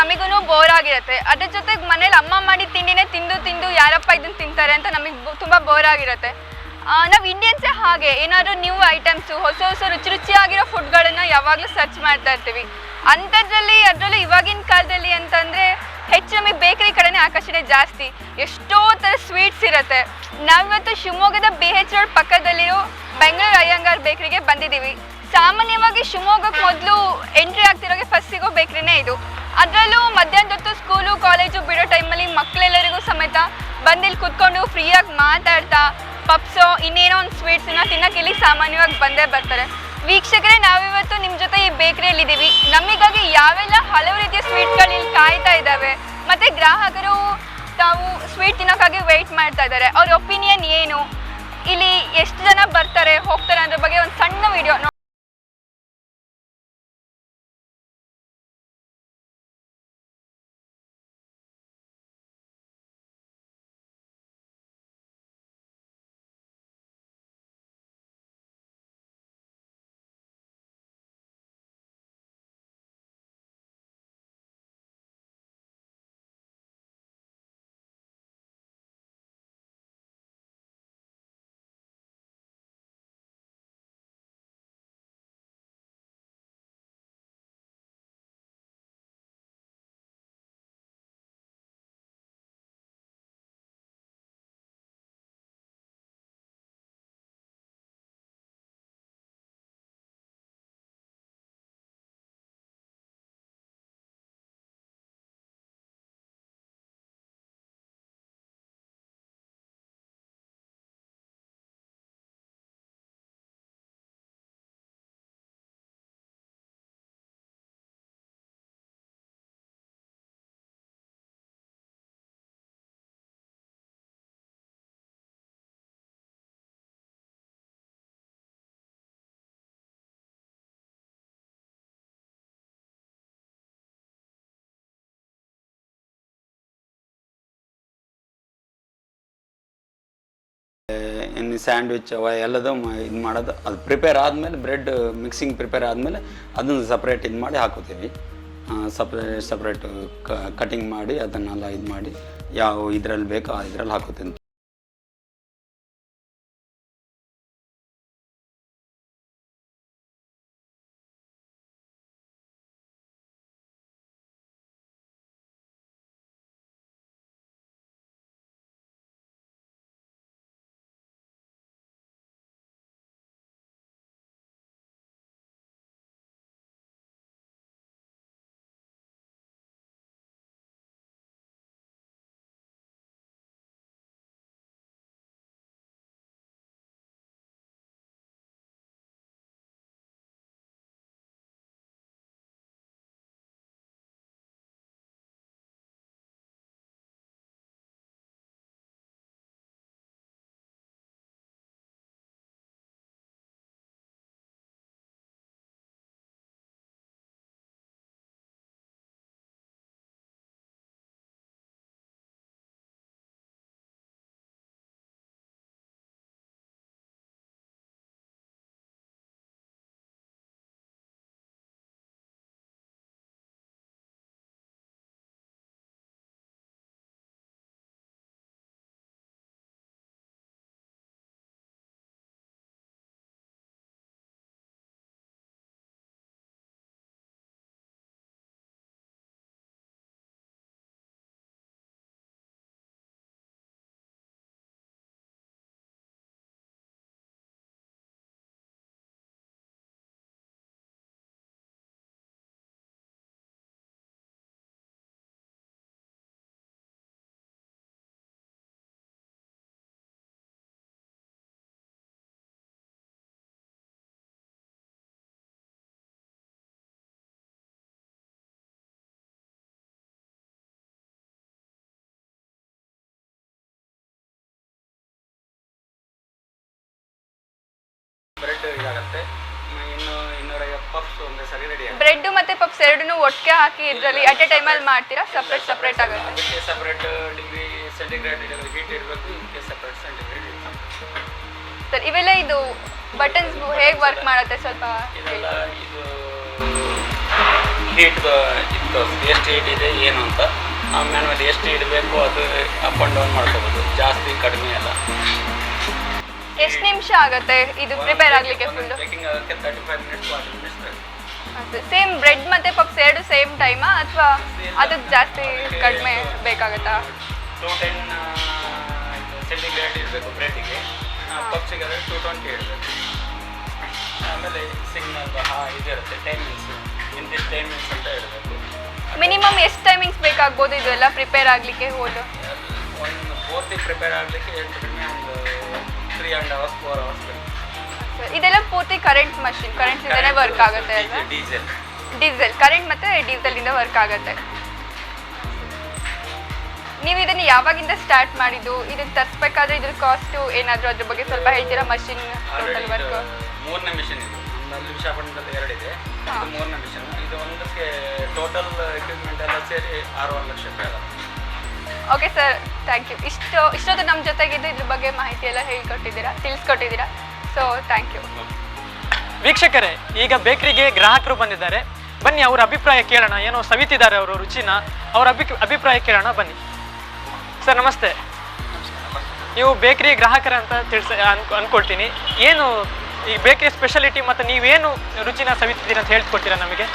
ನಮಿಗೂ bore ಆಗಿರುತ್ತೆ. ಅದ್ರ ಜೊತೆಗೆ ಮನೇಲಿ ಅಮ್ಮ ಮಾಡಿ ತಿಂಡಿನೇ ತಿಂದು ತಿಂದು ಯಾರಪ್ಪ ಇದನ್ನ ತಿಂತಾರೆ ಅಂತ ನಮಗೆ ತುಂಬ ಬೋರ್ ಆಗಿರುತ್ತೆ. ನಾವು ಇಂಡಿಯನ್ಸೇ ಹಾಗೆ. ಏನಾದರೂ ನ್ಯೂ ಐಟಮ್ಸು ಹೊಸ ಹೊಸ ರುಚಿ ರುಚಿಯಾಗಿರೋ ಫುಡ್ಗಳನ್ನು ಯಾವಾಗಲೂ ಸರ್ಚ್ ಮಾಡ್ತಾ ಇರ್ತೀವಿ. ಅಂಥದ್ರಲ್ಲಿ ಅದರಲ್ಲೂ ಇವಾಗಿನ ಕಾಲದಲ್ಲಿ ಅಂತಂದರೆ ಹೆಚ್ಚು ನಮಗೆ ಬೇಕರಿ ಕಡೆನೇ ಆಕರ್ಷಣೆ ಜಾಸ್ತಿ. ಎಷ್ಟೋ ಥರ ಸ್ವೀಟ್ಸ್ ಇರುತ್ತೆ. ನಾವಿವತ್ತು ಶಿವಮೊಗ್ಗದ ಬಿ ಎಚ್ ರೋಡ್ ಪಕ್ಕದಲ್ಲಿರೋ ಬೆಂಗಳೂರು ಅಯ್ಯಂಗಾರ್ ಬೇಕರಿಗೆ ಬಂದಿದ್ದೀವಿ. ಸಾಮಾನ್ಯವಾಗಿ ಶಿವಮೊಗ್ಗಕ್ಕೆ ಮೊದಲು ಎಂಟ್ರಿ ಆಗ್ತಿರೋಗೆ ಫಸ್ಟ್ ಸಿಗೋ ಬೇಕ್ರಿನೇ ಇದು. ಅದರಲ್ಲೂ ಮಧ್ಯಾಹ್ನದ ಹೊತ್ತು ಸ್ಕೂಲು ಕಾಲೇಜು ಬಿಡೋ ಟೈಮಲ್ಲಿ ಮಕ್ಕಳೆಲ್ಲರಿಗೂ ಸಮೇತ ಬಂದಿಲ್ಲಿ ಕುತ್ಕೊಂಡು ಫ್ರೀಯಾಗಿ ಮಾತಾಡ್ತಾ ಪಪ್ಸೋ ಇನ್ನೇನೋ ಒಂದು ಸ್ವೀಟ್ಸನ್ನ ತಿನ್ನಕ್ಕೆ ಇಲ್ಲಿ ಸಾಮಾನ್ಯವಾಗಿ ಬಂದೇ ಬರ್ತಾರೆ. ವೀಕ್ಷಕರೇ, ನಾವಿವತ್ತು ನಿಮ್ಮ ಜೊತೆ ಈ ಬೇಕರಿಯಲ್ಲಿ ಇದ್ದೀವಿ ನಮಗಾಗಿ ಯಾವೆಲ್ಲ ಹಲವು ರೀತಿಯ ಸ್ವೀಟ್ಗಳು ಇಲ್ಲಿ ಕಾಯ್ತಾ ಇದ್ದಾವೆ. ಮತ್ತು ಗ್ರಾಹಕರು ತಾವು ಸ್ವೀಟ್ ತಿನ್ನೋಕ್ಕಾಗಿ ವೆಯ್ಟ್ ಮಾಡ್ತಾ ಇದ್ದಾರೆ. ಅವ್ರ ಒಪಿನಿಯನ್ ಏನು? ಇಲ್ಲಿ ಎಷ್ಟು ಜನ ಬರ್ತಾರೆ, ಹೋಗ್ತಾರೆ ಅನ್ನೋದ್ರ ಬಗ್ಗೆ ಒಂದು ಸಣ್ಣ ವಿಡಿಯೋ ಸ್ಯಾಂಡ್ವಿಚ್ ಅವ ಎಲ್ಲದೂ ಇದು ಮಾಡೋದು. ಅದು ಪ್ರಿಪೇರ್ ಆದಮೇಲೆ ಬ್ರೆಡ್ ಮಿಕ್ಸಿಂಗ್ ಪ್ರಿಪೇರ್ ಆದಮೇಲೆ ಅದನ್ನು ಸಪ್ರೇಟ್ ಇದು ಮಾಡಿ ಹಾಕೋತೀವಿ. ಸಪ್ರೇಟ್ ಸಪ್ರೇಟ್ ಕಟಿಂಗ್ ಮಾಡಿ ಅದನ್ನೆಲ್ಲ ಇದು ಮಾಡಿ, ಯಾವ ಇದರಲ್ಲಿ ಬೇಕೋ ಆ ಇದರಲ್ಲಿ ಹಾಕೋತೀನಿ. ಬ್ರೆಡ್ ಇದಾಗುತ್ತೆ. ಇನ್ನು ಇನ್ನೂರೈವತ್ತು ಪಫ್ಸ್ ಒಂದು ಸರಿ ರೆಡಿ ಆಗುತ್ತೆ. ಬ್ರೆಡ್ ಮತ್ತೆ ಪಪ್ಸ್ ಎರಡನ್ನೂ ಒಟ್ಟಿಗೆ ಹಾಕಿ ಇದರಲ್ಲಿ ಅಟ್ ಎ ಟೈಮಲ್ಲಿ ಮಾಡ್ತೀರಾ? ಸಪ್ರೇಟ್ ಸಪ್ರೇಟ್ ಆಗುತ್ತೆ. ಅದಕ್ಕೆ ಸಪ್ರೇಟ್ ಡಿಗ್ರಿ ಸೆಂಟಿಗ್ರೇಡ್ ಹೀಟ್ ಇರಬೇಕು ಇದಕ್ಕೆ ಸಪ್ರೇಟ್ ಸೆಂಟಿಗ್ರೇಡ್ ಸರ್ ಇವೆಲ್ಲ ಇದು ಬಟನ್ಸ್ ಹೇಗೆ ವರ್ಕ್ ಮಾಡುತ್ತೆ ಸ್ವಲ್ಪ. ಇದೆಲ್ಲ ಇದು ಹೀಟ್ ಇತ್ತು ಎಷ್ಟು ಹೀಟ್ ಇದೆ ಏನು ಅಂತ. ಆಮೇಲೆ ಎಷ್ಟು ಇಡಬೇಕು ಅದು ಅಪ್ ಆ್ಯಂಡ್ ಎಷ್ಟು ನಿಮಿಷ ಆಗುತ್ತೆ? ಇದು ಪ್ರಿಪೇರ್ ಆಗಲಿಕ್ಕೆ ಫುಲ್ಲು ಸೇಮ್ ಬ್ರೆಡ್ ಮತ್ತೆ ಪಪ್ಸ್ ಎರಡು ಸೇಮ್ ಟೈಮಾ ಅಥವಾ ಅದಕ್ಕೆ ಜಾಸ್ತಿ ಕಡಿಮೆ ಬೇಕಾಗತ್ತಾ? ಟೂ ಟೆನ್ ಸೆಂಟಿಗ್ರೇಡ್ ಇರಬೇಕು ಬ್ರೆಡ್ಡಿಗೆ ಪಪ್ಸಿಗೆ ಟೂ ಟ್ವೆಂಟಿ ಇಡಬೇಕು ಆಮೇಲೆ ಸಿಗ್ನಲ್ ಹಾ ಇದಿರುತ್ತೆ ಟೈಮಿಂಗ್ಸ್ ಇಂತಿಷ್ಟು ಟೈಮಿಂಗ್ಸ್ ಅಂತ ಇಡಬೇಕು ಮಿನಿಮಮ್ ಎಷ್ಟು ಟೈಮಿಂಗ್ಸ್ ಬೇಕಾಗ್ಬೋದು ಇದೆಲ್ಲ ಪ್ರಿಪೇರ್ ಆಗಲಿಕ್ಕೆ ಹೋದ ಒಂದು ಪೂರ್ತಿ ಪ್ರಿಪೇರ್ ಆಗಲಿಕ್ಕೆ ಕಡಿಮೆ ಒಂದು three and hours four hours ಇದೆಲ್ಲ ಪೂರ್ತಿ ಕರೆಂಟ್ ಮಷಿನ್ ಕರೆಂಟ್ ಇಂದನೇ ವರ್ಕ್ ಆಗುತ್ತೆ ಅಲ್ವಾ? ಡೀಸೆಲ್ ಡೀಸೆಲ್ ಕರೆಂಟ್ ಮತ್ತೆ ಡೀಸೆಲ್ ಇಂದ ವರ್ಕ್ ಆಗುತ್ತೆ. ನೀವು ಇದನ್ನ ಯಾವಾಗಿಂದ ಸ್ಟಾರ್ಟ್ ಮಾಡಿದ್ದು? ಇದನ್ನ ತರಿಸ್ಬೇಕಾದ್ರೆ ಇದ್ರ ಕಾಸ್ಟ್ ಏನಾದರೂ ಅದ್ರ ಬಗ್ಗೆ ಸ್ವಲ್ಪ ಹೇಳ್ತೀರಾ? ಮಷಿನ್ ಟೋಟಲ್ ವರ್ಕ್ ಮೂರನೇ ಮಿಷನ್ ಇದು. ನಮ್ಮಲ್ಲಿ ವಿಶಾಖಪಟ್ಟಣದಲ್ಲಿ ಎರಡಿದೆ ಇದು. ಮೂರನೇ ಮಿಷನ್ ಇದು ಒಂದಕ್ಕೆ ಟೋಟಲ್ ಎಕ್ವಿಪ್ಮೆಂಟ್ ಎಲ್ಲ ಸೇರಿ ಆರೂವರೆ ಲಕ್ಷ ರೂಪಾಯಿ ಆಗುತ್ತೆ. ಓಕೆ ಸರ್ ಥ್ಯಾಂಕ್ ಯು ಇಷ್ಟು, ಇಷ್ಟೊತ್ತು ನಮ್ಮ ಜೊತೆಗಿದ್ದು ಇದ್ರ ಬಗ್ಗೆ ಮಾಹಿತಿ ಎಲ್ಲ ಹೇಳಿಕೊಟ್ಟಿದ್ದೀರಾ, ತಿಳಿಸ್ಕೊಟ್ಟಿದ್ದೀರಾ? ಸೊ ಥ್ಯಾಂಕ್ ಯು ವೀಕ್ಷಕರೇ, ಈಗ ಬೇಕರಿಗೆ ಗ್ರಾಹಕರು ಬಂದಿದ್ದಾರೆ. ಬನ್ನಿ, ಅವರ ಅಭಿಪ್ರಾಯ ಕೇಳೋಣ. ಏನೋ ಸವಿತಿದ್ದಾರೆ ಅವರು ರುಚಿನ. ಅವರ ಅಭಿ, ಅಭಿಪ್ರಾಯ ಕೇಳೋಣ, ಬನ್ನಿ. ಸರ್ ನಮಸ್ತೆ. ನೀವು ಬೇಕರಿ ಗ್ರಾಹಕರ ಅಂತ ತಿಳಿಸ ಅನ್ಕೊ ಅನ್ಕೊಳ್ತೀನಿ. ಏನು ಈ ಬೇಕರಿ ಸ್ಪೆಷಾಲಿಟಿ ಮತ್ತು ನೀವೇನು ರುಚಿನ ಸವಿತಿದ್ದೀರಿ ಅಂತ ಹೇಳ್ಕೊಡ್ತೀರಾ ನಮಗೆ?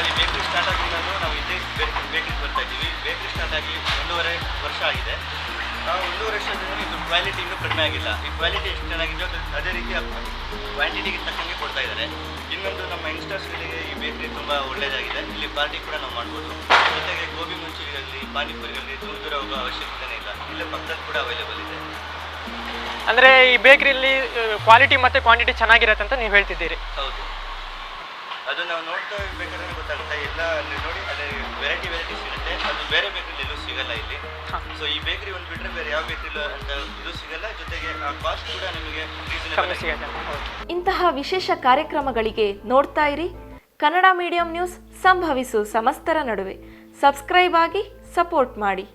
ಸರ್ ಬೇಕ್ರಿ ಸ್ಟಾರ್ಟ್ ಆಗಿದ್ದು ನಾವು ಇದೇ ಬೇಕ್ರಿ ಬರ್ತಾ ಇದ್ದೀವಿ. ಬೇಕ್ರಿ ಸ್ಟಾರ್ಟ್ ಆಗಿ ಒಂದೂವರೆ ವರ್ಷ ಆಗಿದೆ. ನಾವು ಒಂದೂವರೆ ವರ್ಷದಿಂದ ಇದು ಕ್ವಾಲಿಟಿ ಇನ್ನೂ ಕಡಿಮೆ ಆಗಿಲ್ಲ. ಈ ಕ್ವಾಲಿಟಿ ಎಷ್ಟು ಚೆನ್ನಾಗಿದೆಯೋ ಅದು ರೀತಿ ಕ್ವಾಂಟಿಟಿಗೆ ತಕ್ಕಂಗೆ ಕೊಡ್ತಾ ಇದ್ದಾರೆ. ಇನ್ನೊಂದು ನಮ್ಮ ಯಂಗ್ಸ್ಟರ್ಸ್ಗಳಿಗೆ ಈ ಬೇಕರಿ ತುಂಬ ಒಳ್ಳೆಯದಾಗಿದೆ ಇಲ್ಲಿ ಪಾರ್ಟಿ ಕೂಡ ನಾವು ಮಾಡ್ಬೋದು. ಜೊತೆಗೆ ಗೋಬಿ ಮಂಚೂರಿಯಲ್ಲಿ ಪಾನಿಪುರಿಯಲ್ಲಿ ದೂರ ದೂರ ಹೋಗೋ ಅವಶ್ಯಕತೆ ಇಲ್ಲ. ಇಲ್ಲೇ ಪಕ್ಕದಲ್ಲಿ ಕೂಡ ಅವೈಲೇಬಲ್ ಇದೆ. ಅಂದರೆ ಈ ಬೇಕರಿಯಲ್ಲಿ ಕ್ವಾಲಿಟಿ ಮತ್ತು ಕ್ವಾಂಟಿಟಿ ಚೆನ್ನಾಗಿರತ್ತೆ ಅಂತ ನೀವು ಹೇಳ್ತಿದ್ದೀರಿ. ಹೌದು. ಅದು ನಾವು ನೋಡ್ತಾ ಬೇಕಾದ್ರೆ ಗೊತ್ತಾಗುತ್ತೆ ಎಲ್ಲ ನೋಡಿ ಅದೇ ವೆರೈಟಿ ವೆರೈಟಿ ಸಿಗುತ್ತೆ. ಅದು ಬೇರೆ ಬೇಕರಿ ಎಲ್ಲೂ ಸಿಗಲ್ಲ ಇಲ್ಲಿ. ಸೊ ಈ ಬೇಕರಿ ಒಂದು ಬಿಟ್ಟರೆ ಬೇರೆ ಯಾವ ಬೇಕರಿ ಅಂತ ಇದು ಸಿಗಲ್ಲ. ಜೊತೆಗೆ ಆ ಕಾಸ್ಟ್ ಕೂಡ ನಿಮಗೆ ಇಂತಹ ವಿಶೇಷ ಕಾರ್ಯಕ್ರಮಗಳಿಗೆ ನೋಡ್ತಾ ಇರಿ. ಕನ್ನಡ ಮೀಡಿಯಂ ನ್ಯೂಸ್ ಸಂಭವಿಸು ಸಮಸ್ತರ ನಡುವೆ. ಸಬ್ಸ್ಕ್ರೈಬ್ ಆಗಿ ಸಪೋರ್ಟ್ ಮಾಡಿ.